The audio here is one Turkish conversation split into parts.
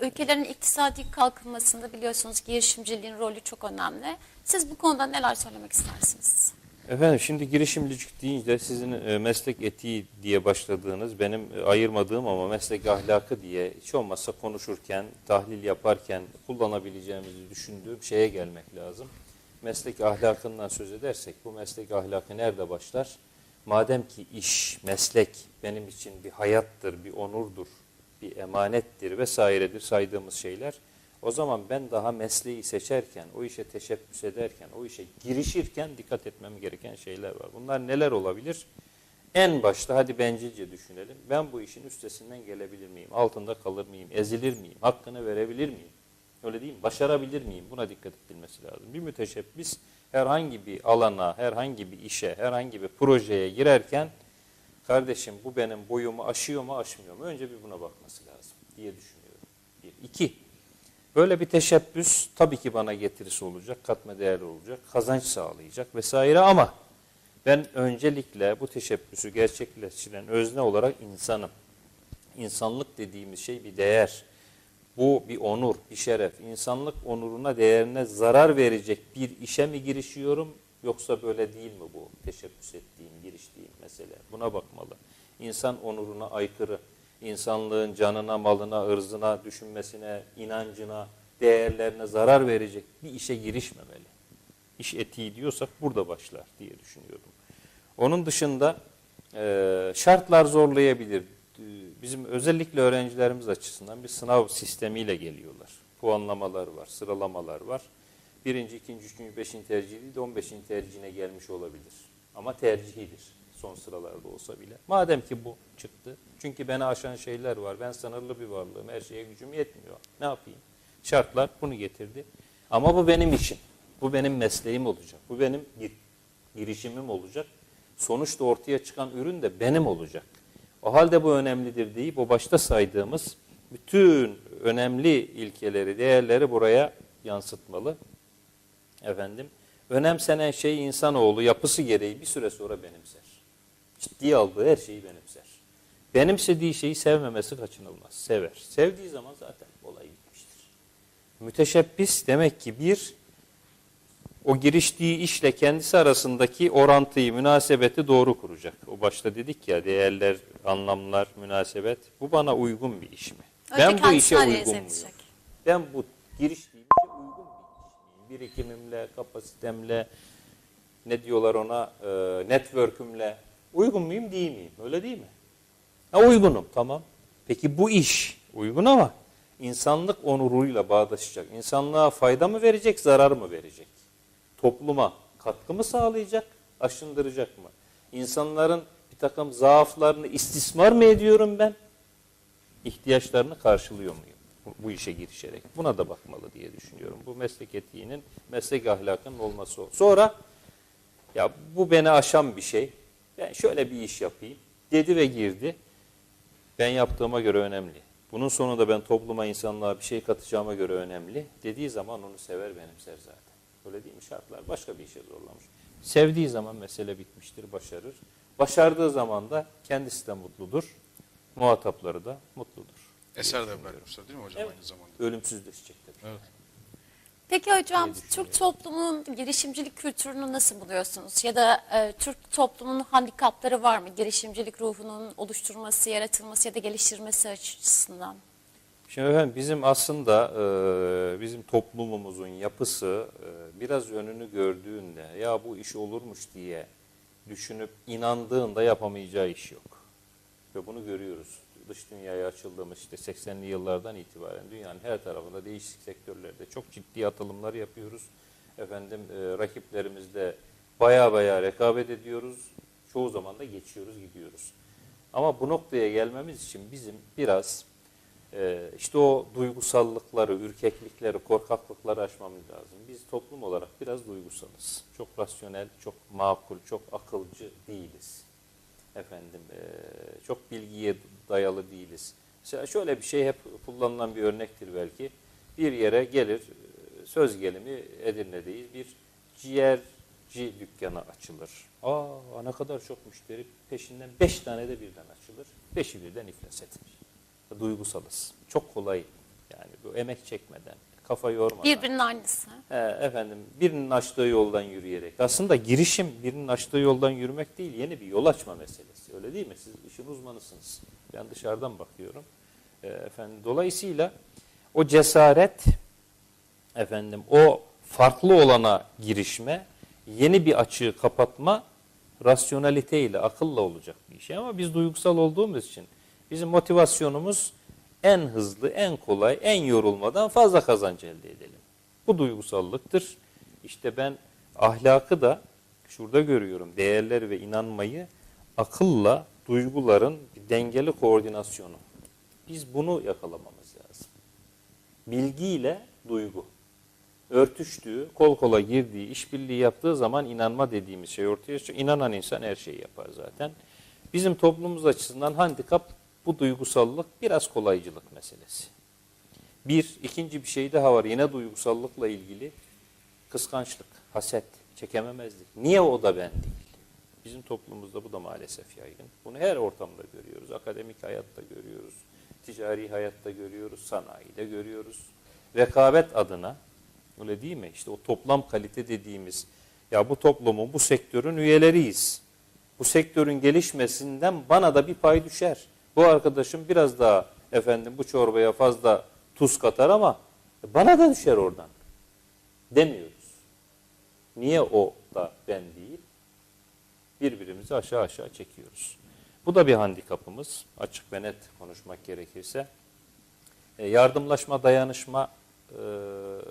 ülkelerin iktisadi kalkınmasında biliyorsunuz girişimciliğin rolü çok önemli. Siz bu konuda neler söylemek istersiniz? Efendim şimdi girişimcilik deyince sizin e, meslek etiği diye başladığınız benim e, ayırmadığım ama meslek ahlakı diye hiç olmazsa konuşurken, tahlil yaparken kullanabileceğimizi düşündüğüm şeye gelmek lazım. Meslek ahlakından söz edersek bu meslek ahlakı nerede başlar? Madem ki iş, meslek benim için bir hayattır, bir onurdur, bir emanettir vesairedir saydığımız şeyler. O zaman ben daha mesleği seçerken, o işe teşebbüs ederken, o işe girişirken dikkat etmem gereken şeyler var. Bunlar neler olabilir? En başta hadi bencilce düşünelim. Ben bu işin üstesinden gelebilir miyim? Altında kalır mıyım? Ezilir miyim? Hakkını verebilir miyim? Öyle değil mi? Başarabilir miyim? Buna dikkat edilmesi lazım. Bir müteşebbis herhangi bir alana, herhangi bir işe, herhangi bir projeye girerken kardeşim bu benim boyumu aşıyor mu aşmıyor mu? Önce bir buna bakması lazım diye düşünüyorum. Bir. İki, böyle bir teşebbüs tabii ki bana getirisi olacak, katma değerli olacak, kazanç sağlayacak vesaire ama ben öncelikle bu teşebbüsü gerçekleştiren özne olarak insanım. İnsanlık dediğimiz şey bir değer. Bu bir onur, bir şeref. İnsanlık onuruna, değerine zarar verecek bir işe mi girişiyorum yoksa böyle değil mi bu teşebbüs ettiğim, giriştiğim mesele? Buna bakmalı. İnsan onuruna aykırı, insanlığın canına, malına, ırzına, düşünmesine, inancına, değerlerine zarar verecek bir işe girişmemeli. İş etiği diyorsak burada başlar diye düşünüyorum. Onun dışında e, şartlar zorlayabilir. Bizim özellikle öğrencilerimiz açısından bir sınav sistemiyle geliyorlar. Puanlamalar var, sıralamalar var. Birinci, ikinci, üçüncü, beşinci tercihi değil de on beşinci tercihine gelmiş olabilir. Ama tercihidir son sıralarda olsa bile. Madem ki bu çıktı, çünkü beni aşan şeyler var. Ben sınırlı bir varlığım, her şeye gücüm yetmiyor. Ne yapayım? Şartlar bunu getirdi. Ama bu benim işim. Bu benim mesleğim olacak. Bu benim gir- girişimim olacak. Sonuçta ortaya çıkan ürün de benim olacak. O halde bu önemlidir deyip o başta saydığımız bütün önemli ilkeleri, değerleri buraya yansıtmalı. Efendim, önemsenen şey insanoğlu yapısı gereği bir süre sonra benimser. Ciddiye aldığı her şeyi benimser. Benimsediği şeyi sevmemesi kaçınılmaz. Sever. Sevdiği zaman zaten olay bitmiştir. Müteşebbis demek ki bir, o giriştiği işle kendisi arasındaki orantıyı, münasebeti doğru kuracak. O başta dedik ya değerler, anlamlar, münasebet. Bu bana uygun bir iş mi? Önce ben bu işe uygun muyum? Ben bu giriştiğim işe uygun bir iş miyim? Birikimimle, kapasitemle, ne diyorlar ona, e, network'ümle uygun muyum değil miyim? Öyle değil mi? Ha, uygunum tamam. Peki bu iş uygun ama insanlık onuruyla bağdaşacak. İnsanlığa fayda mı verecek, zarar mı verecek? Topluma katkı mı sağlayacak, aşındıracak mı? İnsanların bir takım zaaflarını istismar mı ediyorum ben? ihtiyaçlarını karşılıyor muyum bu, işe girişerek? Buna da bakmalı diye düşünüyorum. Bu meslek etiğinin, meslek ahlakının olması. Sonra ya bu beni aşan bir şey. Ben şöyle bir iş yapayım. Dedi ve girdi. Ben yaptığıma göre önemli. Bunun sonunda ben topluma, insanlığa bir şey katacağıma göre önemli. Dediği zaman onu sever, benimser zaten. Öyle değil mi? Şartlar başka bir işe zorlamış. Sevdiği zaman mesele bitmiştir, başarır. Başardığı zaman da kendisi de mutludur. Muhatapları da mutludur. Eser de bırakmışlar değil mi hocam Evet. aynı zamanda? Ölümsüzleşecek tabii. Evet. Peki hocam. Türk toplumunun girişimcilik kültürünü nasıl buluyorsunuz? Ya da e, Türk toplumunun handikapları var mı? Girişimcilik ruhunun oluşturması, yaratılması ya da geliştirmesi açısından. Şimdi efendim bizim aslında e, bizim toplumumuzun yapısı e, biraz önünü gördüğünde ya bu iş olurmuş diye düşünüp inandığında yapamayacağı iş yok. Ve bunu görüyoruz. Dış dünyaya açıldığımız işte 80'li yıllardan itibaren dünyanın her tarafında değişik sektörlerde çok ciddi atılımlar yapıyoruz. Efendim e, rakiplerimizle baya baya rekabet ediyoruz. Çoğu zaman da geçiyoruz gidiyoruz. Ama bu noktaya gelmemiz için bizim biraz ee, işte o duygusallıkları, ürkeklikleri, korkaklıkları aşmamız lazım. Biz toplum olarak biraz duygusalız. Çok rasyonel, çok makul, çok akılcı değiliz. Efendim, e, çok bilgiye dayalı değiliz. Mesela şöyle bir şey hep kullanılan bir örnektir belki. Bir yere gelir, e, söz gelimi Edirne'deyiz, bir ciğerci dükkanı açılır. Aa ne kadar çok müşteri, peşinden beş tane de birden açılır. Beşi birden iflas etmiş duygusalız. Çok kolay yani bu emek çekmeden, kafa yormadan. Birbirinin aynısı. He, efendim birinin açtığı yoldan yürüyerek. Aslında girişim birinin açtığı yoldan yürümek değil, yeni bir yol açma meselesi. Öyle değil mi? Siz işin uzmanısınız. Ben dışarıdan bakıyorum. E, efendim dolayısıyla o cesaret efendim o farklı olana girişme, yeni bir açığı kapatma rasyonaliteyle, akılla olacak bir şey. Ama biz duygusal olduğumuz için bizim motivasyonumuz en hızlı, en kolay, en yorulmadan fazla kazanç elde edelim. Bu duygusallıktır. İşte ben ahlakı da şurada görüyorum. Değerleri ve inanmayı akılla duyguların dengeli koordinasyonu. Biz bunu yakalamamız lazım. Bilgiyle duygu örtüştüğü, kol kola girdiği, işbirliği yaptığı zaman inanma dediğimiz şey ortaya çıkıyor. İnanan insan her şeyi yapar zaten. Bizim toplumumuz açısından handikap bu duygusallık biraz kolaycılık meselesi. Bir, ikinci bir şey daha var. Yine duygusallıkla ilgili kıskançlık, haset, çekememezlik. Niye o da ben değil? Bizim toplumumuzda bu da maalesef yaygın. Bunu her ortamda görüyoruz. Akademik hayatta görüyoruz. Ticari hayatta görüyoruz. Sanayide görüyoruz. Rekabet adına öyle değil mi? İşte o toplam kalite dediğimiz ya bu toplumun, bu sektörün üyeleriyiz. Bu sektörün gelişmesinden bana da bir pay düşer. Bu arkadaşım biraz daha efendim bu çorbaya fazla tuz katar ama bana da düşer oradan. Demiyoruz. Niye o da ben değil? Birbirimizi aşağı aşağı çekiyoruz. Bu da bir handikapımız. Açık ve net konuşmak gerekirse. E, yardımlaşma, dayanışma e,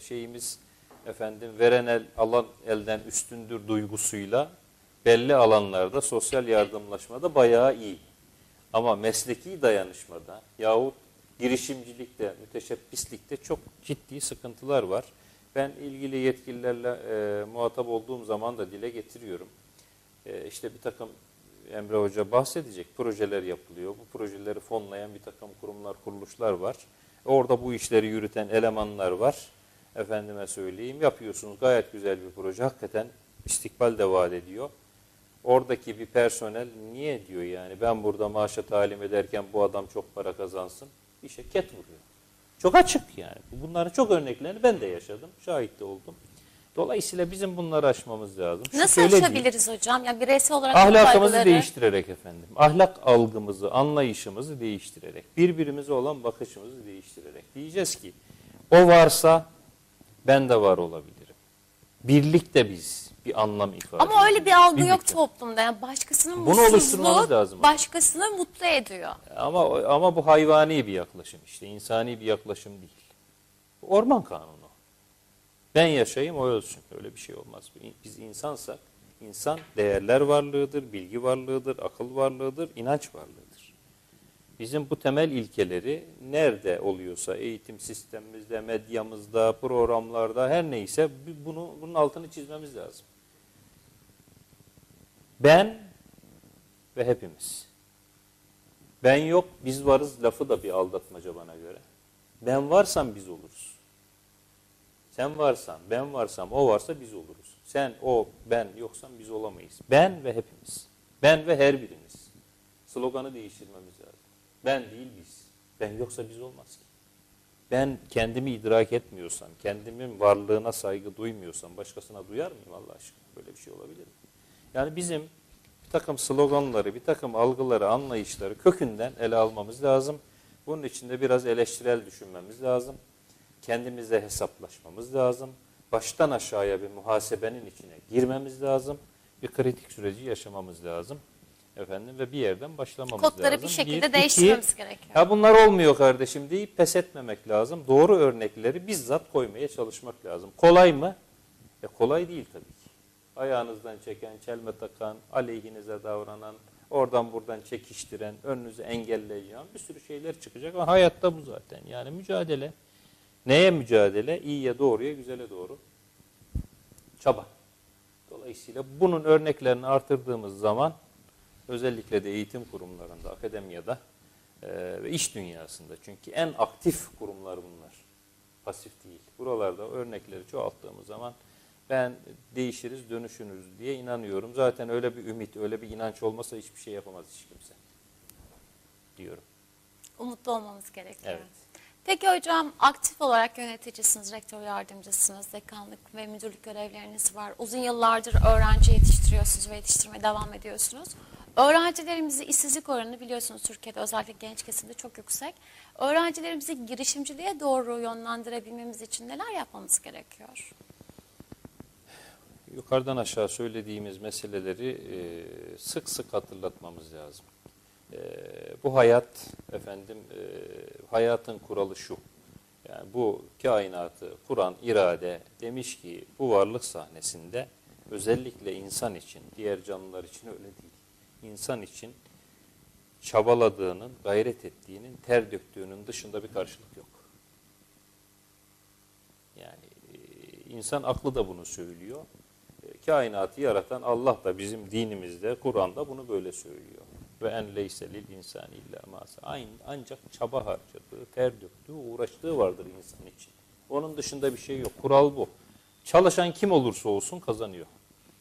şeyimiz efendim veren el alan elden üstündür duygusuyla belli alanlarda sosyal yardımlaşmada bayağı iyi. Ama mesleki dayanışmada yahut girişimcilikte, müteşebbislikte çok ciddi sıkıntılar var. Ben ilgili yetkililerle e, muhatap olduğum zaman da dile getiriyorum. E, işte bir takım Emre Hoca bahsedecek projeler yapılıyor. Bu projeleri fonlayan bir takım kurumlar, kuruluşlar var. Orada bu işleri yürüten elemanlar var. Efendime söyleyeyim yapıyorsunuz gayet güzel bir proje. Hakikaten istikbal de vaat ediyor. Oradaki bir personel niye diyor yani ben burada maaşa talim ederken bu adam çok para kazansın. İşe ket vuruyor. Çok açık yani. Bunların çok örneklerini ben de yaşadım. Şahit de oldum. Dolayısıyla bizim bunları aşmamız lazım. Şu Nasıl aşabiliriz hocam? Yani bireysel olarak Ahlakımızı kaygıları- değiştirerek efendim. Ahlak algımızı, anlayışımızı değiştirerek. Birbirimize olan bakışımızı değiştirerek. Diyeceğiz ki o varsa ben de var olabilirim. Birlikte biz bir anlam ifade Ama öyle bir algı yok Birlikte. toplumda. Yani başkasının Bunu oluşturmamız mutsuzluğu lazım. başkasını mutlu ediyor. Ama ama bu hayvani bir yaklaşım işte. insani bir yaklaşım değil. Orman kanunu. Ben yaşayayım o ölsün. Öyle bir şey olmaz. Biz insansak insan değerler varlığıdır, bilgi varlığıdır, akıl varlığıdır, inanç varlığıdır. Bizim bu temel ilkeleri nerede oluyorsa eğitim sistemimizde, medyamızda, programlarda her neyse bunu bunun altını çizmemiz lazım. Ben ve hepimiz. Ben yok, biz varız lafı da bir aldatmaca bana göre. Ben varsam biz oluruz. Sen varsan, ben varsam, o varsa biz oluruz. Sen, o, ben yoksan biz olamayız. Ben ve hepimiz. Ben ve her birimiz. Sloganı değiştirmemiz lazım. Ben değil biz. Ben yoksa biz olmaz ki. Ben kendimi idrak etmiyorsam, kendimin varlığına saygı duymuyorsam başkasına duyar mıyım Allah aşkına? Böyle bir şey olabilir mi? Yani bizim bir takım sloganları, bir takım algıları, anlayışları kökünden ele almamız lazım. Bunun için de biraz eleştirel düşünmemiz lazım. Kendimizle hesaplaşmamız lazım. Baştan aşağıya bir muhasebenin içine girmemiz lazım. Bir kritik süreci yaşamamız lazım. Efendim ve bir yerden başlamamız Kodları lazım. bir şekilde iki, değiştirmemiz gerekiyor. Ya bunlar olmuyor kardeşim deyip pes etmemek lazım. Doğru örnekleri bizzat koymaya çalışmak lazım. Kolay mı? E kolay değil tabii. Ayağınızdan çeken, çelme takan, aleyhinize davranan, oradan buradan çekiştiren, önünüzü engelleyen bir sürü şeyler çıkacak. Ama hayatta bu zaten. Yani mücadele. Neye mücadele? İyiye, doğruya, güzele doğru. Çaba. Dolayısıyla bunun örneklerini artırdığımız zaman özellikle de eğitim kurumlarında, akademiyada e, ve iş dünyasında çünkü en aktif kurumlar bunlar. Pasif değil. Buralarda örnekleri çoğalttığımız zaman ben değişiriz, dönüşürüz diye inanıyorum. Zaten öyle bir ümit, öyle bir inanç olmasa hiçbir şey yapamaz hiç kimse. Diyorum. Umutlu olmamız gerekiyor. Evet. Peki hocam aktif olarak yöneticisiniz, rektör yardımcısınız, dekanlık ve müdürlük görevleriniz var. Uzun yıllardır öğrenci yetiştiriyorsunuz ve yetiştirmeye devam ediyorsunuz. Öğrencilerimizin işsizlik oranı biliyorsunuz Türkiye'de özellikle genç kesimde çok yüksek. Öğrencilerimizi girişimciliğe doğru yönlendirebilmemiz için neler yapmamız gerekiyor? Yukarıdan aşağı söylediğimiz meseleleri e, sık sık hatırlatmamız lazım. E, bu hayat efendim e, hayatın kuralı şu. Yani bu kainatı kuran irade demiş ki bu varlık sahnesinde özellikle insan için, diğer canlılar için öyle değil. İnsan için çabaladığının, gayret ettiğinin, ter döktüğünün dışında bir karşılık yok. Yani e, insan aklı da bunu söylüyor. Kainatı yaratan Allah da bizim dinimizde, Kur'an'da bunu böyle söylüyor. Ve en leyse lil insan illa masa. Aynı ancak çaba harcadığı, ter döktüğü, uğraştığı vardır insan için. Onun dışında bir şey yok. Kural bu. Çalışan kim olursa olsun kazanıyor.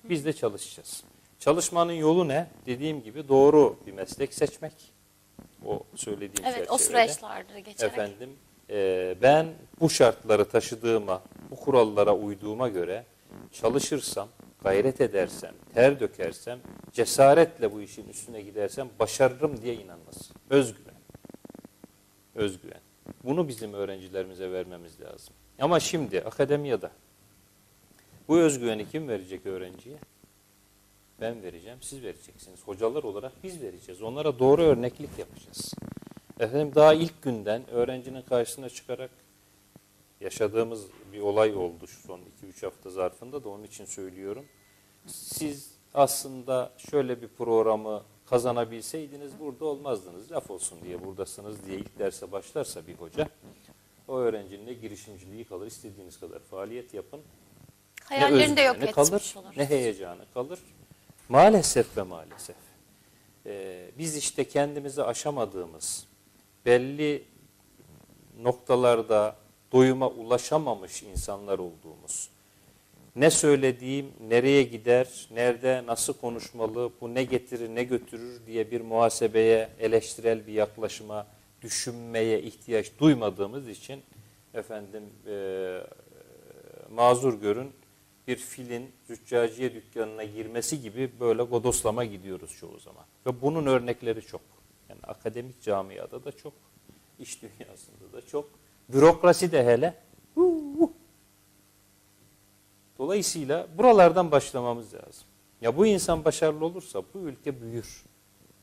Biz de çalışacağız. Çalışmanın yolu ne? Dediğim gibi doğru bir meslek seçmek. O söylediğim Evet o çerçevede. süreçlerde geçerek. Efendim e, ben bu şartları taşıdığıma, bu kurallara uyduğuma göre çalışırsam, gayret edersem, ter dökersem, cesaretle bu işin üstüne gidersem başarırım diye inanması. Özgüven. Özgüven. Bunu bizim öğrencilerimize vermemiz lazım. Ama şimdi akademiyada bu özgüveni kim verecek öğrenciye? Ben vereceğim, siz vereceksiniz. Hocalar olarak biz vereceğiz. Onlara doğru örneklik yapacağız. Efendim daha ilk günden öğrencinin karşısına çıkarak yaşadığımız bir olay oldu şu son 2-3 hafta zarfında da onun için söylüyorum. Siz aslında şöyle bir programı kazanabilseydiniz burada olmazdınız. Laf olsun diye buradasınız diye ilk derse başlarsa bir hoca o öğrencinin de girişimciliği kalır. İstediğiniz kadar faaliyet yapın. Hayallerini de yok etmiş kalır, olur. ne heyecanı kalır. Maalesef ve maalesef. Ee, biz işte kendimizi aşamadığımız, belli noktalarda doyuma ulaşamamış insanlar olduğumuz, ne söylediğim, nereye gider, nerede, nasıl konuşmalı, bu ne getirir, ne götürür diye bir muhasebeye, eleştirel bir yaklaşıma, düşünmeye ihtiyaç duymadığımız için efendim e, mazur görün bir filin züccaciye dükkanına girmesi gibi böyle godoslama gidiyoruz çoğu zaman. Ve bunun örnekleri çok. Yani akademik camiada da çok, iş dünyasında da çok, bürokrasi de hele. Dolayısıyla buralardan başlamamız lazım. Ya bu insan başarılı olursa bu ülke büyür.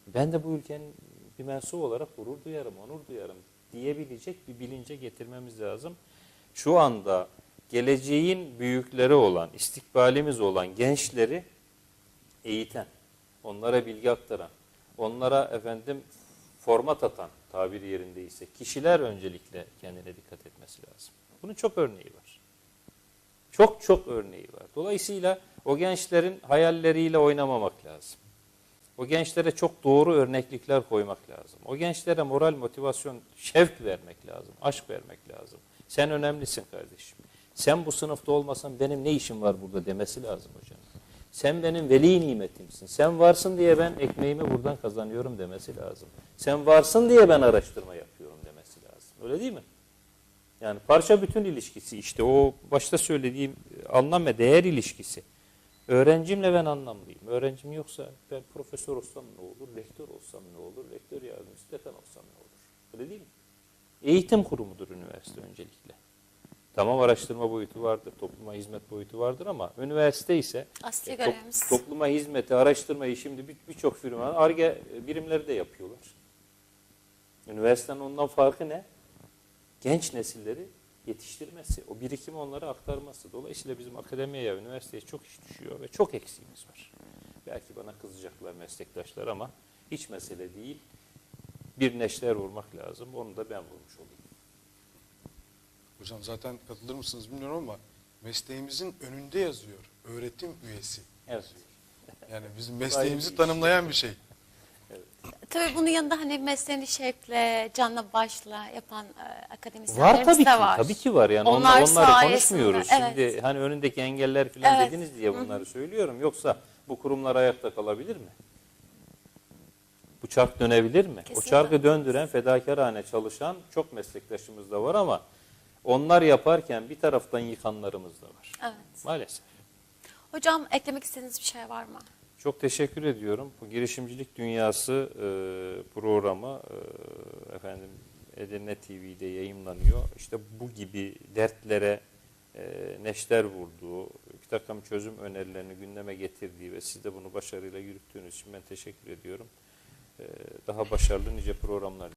Ben de bu ülkenin bir mensubu olarak gurur duyarım, onur duyarım diyebilecek bir bilince getirmemiz lazım. Şu anda geleceğin büyükleri olan, istikbalimiz olan gençleri eğiten, onlara bilgi aktaran, onlara efendim format atan tabiri yerindeyse kişiler öncelikle kendine dikkat etmesi lazım. Bunun çok örneği var. Çok çok örneği var. Dolayısıyla o gençlerin hayalleriyle oynamamak lazım. O gençlere çok doğru örneklikler koymak lazım. O gençlere moral, motivasyon, şevk vermek lazım. Aşk vermek lazım. Sen önemlisin kardeşim. Sen bu sınıfta olmasan benim ne işim var burada demesi lazım hocam. Sen benim veli nimetimsin. Sen varsın diye ben ekmeğimi buradan kazanıyorum demesi lazım. Sen varsın diye ben araştırma yapıyorum demesi lazım. Öyle değil mi? Yani parça bütün ilişkisi işte o başta söylediğim anlam ve değer ilişkisi. Öğrencimle ben anlamlıyım. Öğrencim yoksa ben profesör olsam ne olur, rektör olsam ne olur, rektör yardımcısı dekan olsam ne olur? Öyle değil mi? Eğitim kurumudur üniversite öncelikle. Tamam araştırma boyutu vardır, topluma hizmet boyutu vardır ama üniversite ise Asli e, top- görevimiz. topluma hizmeti, araştırmayı şimdi bir- birçok firma, ARGE birimleri de yapıyorlar. Üniversitenin ondan farkı ne? Genç nesilleri yetiştirmesi, o birikimi onlara aktarması. Dolayısıyla bizim akademiye, üniversiteye çok iş düşüyor ve çok eksiğimiz var. Belki bana kızacaklar meslektaşlar ama hiç mesele değil. Bir neşter vurmak lazım. Onu da ben vurmuş olayım. Hocam zaten katılır mısınız bilmiyorum ama mesleğimizin önünde yazıyor. Öğretim üyesi. Evet. Yani bizim mesleğimizi tanımlayan bir şey. Tabii bunun yanında hani mesleğini şevkle, canla başla yapan e, Var akademisyenlerimiz tabii de ki. var. Tabii ki var. Yani Onlar onlar, onları sayesinde, konuşmuyoruz. evet. Şimdi hani önündeki engeller falan Evet. dediniz diye bunları söylüyorum. Yoksa bu kurumlar ayakta kalabilir mi? Bu çark dönebilir mi? Kesinlikle. O çarkı döndüren fedakarhane çalışan çok meslektaşımız da var ama onlar yaparken bir taraftan yıkanlarımız da var. Evet. Maalesef. Hocam eklemek istediğiniz bir şey var mı? Çok teşekkür ediyorum. Bu girişimcilik dünyası e, programı e, efendim Edirne TV'de yayınlanıyor. İşte bu gibi dertlere e, neşter vurduğu, bir takım çözüm önerilerini gündeme getirdiği ve siz de bunu başarıyla yürüttüğünüz için ben teşekkür ediyorum. E, daha başarılı nice programlar